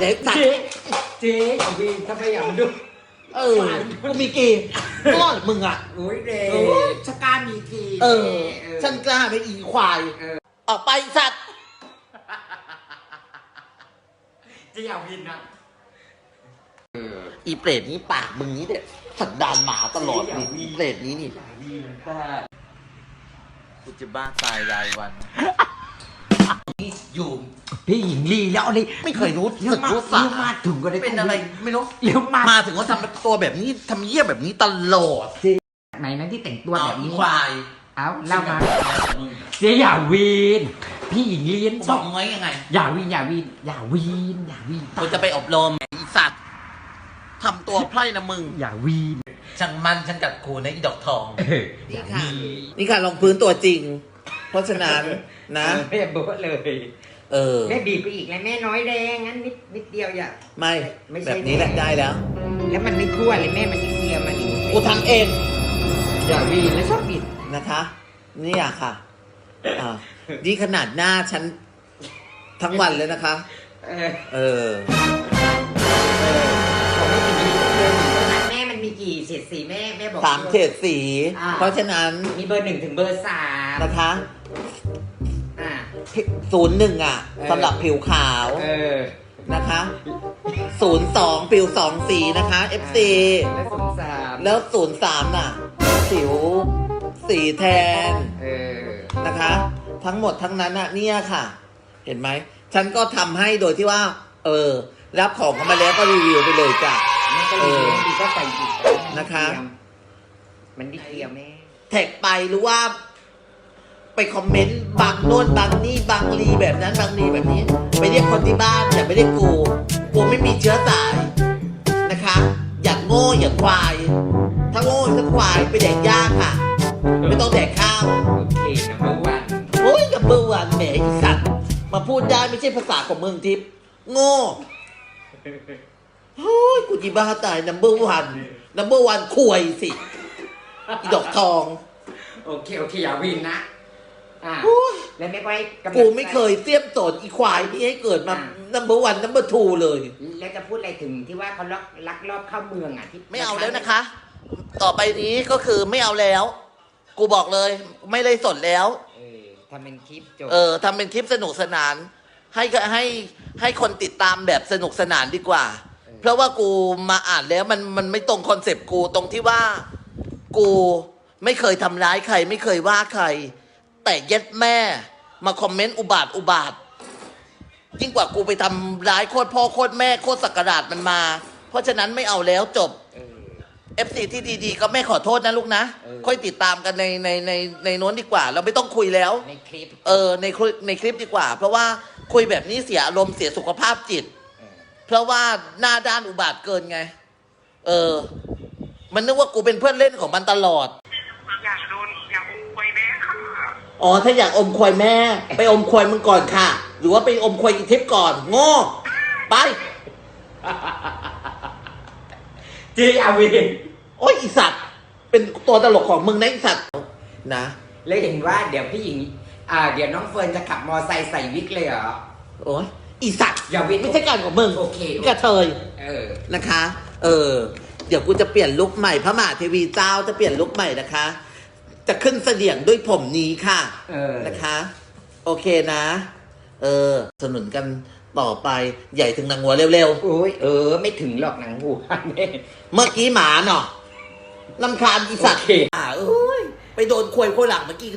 เลยสัตว์เจ๊เจ๊อย่าวีนทำไมอย่ามาดูเออกูมีกี่ก้อนมึงอะ โอ้ยเด็โอ้ยชะกล้ามีทีเออ ฉันกล้าไปอีควายเออออกไปสัตว์เจะอย่าวินนะอีเปรตนี้ปากมึงนี้เนี่ยสันดานหมาตลอดนี่อีเปรตนี้นี่อย่าวีนแต่กูจะบ้าตายรายวันอยู่ พี่หญิงลีแล้วอะไรไม่เคยรู้เรื่สึองกมารู้สาเรื่องมาถึงก็ได้เป็นอะไรไม่รู้เรื่องมามาถึงว่าทำตัวแบบนี้ทำเยี่ยแบบนี้ตลอดไหนนะที่แต่งตัวเอาแบบอีนี้ควายเอาเล่ามาเจ๊อย่าวีน พี่หญิงลีนบอกมึงไว้ยังไง อย่าวีนอย่าวีนอย่าวีนอย่าวีนกูจะไปอบรมอีสัตว์ทำตัวไพร่นะมึง อย่าวีนช่างมันช่างกัดกูนะอีดอกทองเออนี่ค่ะนี่ค่ะลงพื้นตัวจริง เพราะฉะนั้นนะแม่เบิร์ดเลย เออแม่บีบไปอีกแล้วแม่น้อยแรงงั้นนิดนิดเดียวอย่าไม่ไม่ใช่แบบนี้แหละได้แล้ว แล้วมันไม่ทั่วเลยแม่มันนิดเดียวมันอีกกูทำเองอย่าวีนแล้วชอบบิดนะคะเนี่ยค่ะอ่านี่ขนาดหน้าฉันทั้งวันเลยนะคะ เออเออผมไม่ติดเลยแม่มันมีกี่เฉดสีแม่แม่บอกสามเฉดสีอ่าเพราะฉะนั้นมีเบอร์หนึ่งถึงเบอร์สามนะคะอ่า ศูนย์หนึ่งอะเออสำหรับผิวขาวเออนะคะศูนย์สองผิวสองสีนะคะ FC แล้วศูนย์สามแล้วศูนย์สามน่ะผิวสีแทนเออนะคะ ทั้งหมดทั้งนั้นน่ะเนี่ยค่ะ เห็นไหม ฉันก็ทำให้โดยที่ว่า เออ รับของเข้ามาแล้วก็รีวิวไปเลยจ้ะแม่ก็เลยเออดีก็ใส่อีกนะคะ มันนิดเดียวแม่ แท็กไปหรือว่า ไปคอมเมนต์บางโน่นบางนี่บางรีแบบนั้นบางรีแบบนี้ ไปเรียกคนที่บ้านอย่าไปเรียกกูกูไม่มีเชื้อสายนะคะ อย่าโง่อย่าควาย ถ้าโง่ถ้าควายไปแดกหญ้าค่ะ ไม่ต้องแดกข้าวโอเคนะเมื่อวันโอ้ยกับเบอร์วันแหมไอีสัตว์มาพูดได้ไม่ใช่ภาษาของเมืองทิพย์โง่โอ้ยกูจีบ้าตายนัมเบอร์วันนัมเบอร์วันควยสิอีดอกทอง โอเค โอเค อย่าวินนะ อ่าโอ้ยแล้วแม่ก็ให้ำลังกูไม่เคยเสียมโสนอีควายที่ให้เกิดมานัมเบอร์วันนัมเบอร์ทูเลย แล้วจะพูดอะไรถึงที่ว่าเขาลักลักลอบเข้าเมืองอะที่ไม่เอาแล้วนะคะ ต่อไปนี้ก็คือไม่เอาแล้ว กูบอกเลย ไม่เลยสนแล้ว เออทำเป็นคลิปจบ เออทำเป็นคลิปสนุกสนาน ให้ให้ให้คนติดตามแบบสนุกสนานดีกว่าเพราะว่ากูมาอ่านแล้วมันมันไม่ตรงคอนเซปต์กูตรงที่ว่า กูไม่เคยทำร้ายใคร ไม่เคยว่าใคร แต่เย็ดแม่ มาคอมเมนต์อุบาทอุบาท ยิ่งกว่ากูไปทำร้ายโคตรพ่อโคตรแม่โคตรสักกระดาษมันมา เพราะฉะนั้นไม่เอาแล้วจบเออ FC ที่ดีๆ ก็ไม่ขอโทษนะลูกนะเออค่อยติดตามกันในในในในโน้นดีกว่า เราไม่ต้องคุยแล้ว ในคลิป เออในคลิปในคลิปดีกว่า เพราะว่าคุยแบบนี้เสียอารมณ์เสียสุขภาพจิตเออเพราะว่าหน้าด้านอุบาทเกินไง เออ มันนึกว่ากูเป็นเพื่อนเล่นของมันตลอด อ๋อถ้าอยากอมควายแม่ ไปอมควายมึงก่อนค่ะ หรือว่าไปอมควายอีทิพย์ก่อนโง่ไปเจ๊อย่าวินโอ้ยอีสัตว์ เป็นตัวตลกของมึงนะอีสัตว์นะ แล้วเห็นว่าเดี๋ยวพี่หญิง อ่า เดี๋ยวน้องเฟิร์นจะขับมอไซค์ใส่วิกเลยเหรอ โอ้ยอีสัตว์อย่าวิน ไม่ใช่การของมึงโอเค กระเทยเออ นะคะ เออ เดี๋ยวกูจะเปลี่ยนลุคใหม่พระมหาเทวีเจ้าจะเปลี่ยนลุคใหม่นะคะ จะขึ้นเสลี่ยงด้วยผมนี้ค่ะเออ นะคะ โอเคนะ เออสนุนกันต่อไปใหญ่ถึงนางหัวเร็วโอ้ยเออ ไม่ถึงหรอกหนังหัวแม่ๆเมื่อกี้หมาเนาะลำคาญอีสัตว์โอเค อ่าเอ้ยไปโดนควยโคหลังเมื่อกี้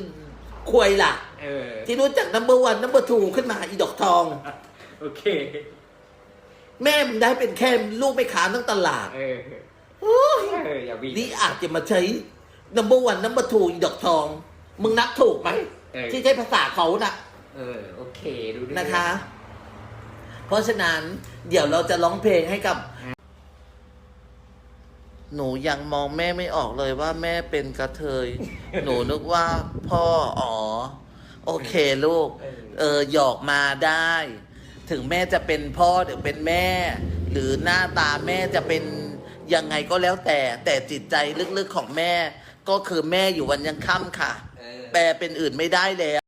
ควยล่ะเออ ที่รู้จักนัมเบอร์วันนัมเบอร์ทูขึ้นมาอีดอกทอง โอเค แม่มึงได้เป็นแค่ลูกไปค้าทั้งตลาดเออ โอ้ยเออ อย่าวินนี่อาจจะมาใช้ number one number two อีดอกทอง มึงนับถูกไหมเออ ที่ใช้ภาษาเขาน่ะ เออ โอเค ดูดินะคะ เพราะฉะนั้นเดี๋ยวเราจะร้องเพลงให้กับ หนูยังมองแม่ไม่ออกเลยว่าแม่เป็นกระเทย หนูนึกว่าพ่ออ๋อ โอเคลูก เออหยอกมาได้ ถึงแม่จะเป็นพ่อหรือเป็นแม่ หรือหน้าตาแม่จะเป็นยังไงก็แล้วแต่ แต่จิตใจลึกๆของแม่ ก็คือแม่อยู่วันยังค่ำค่ะเออแปลเป็นอื่นไม่ได้แล้ว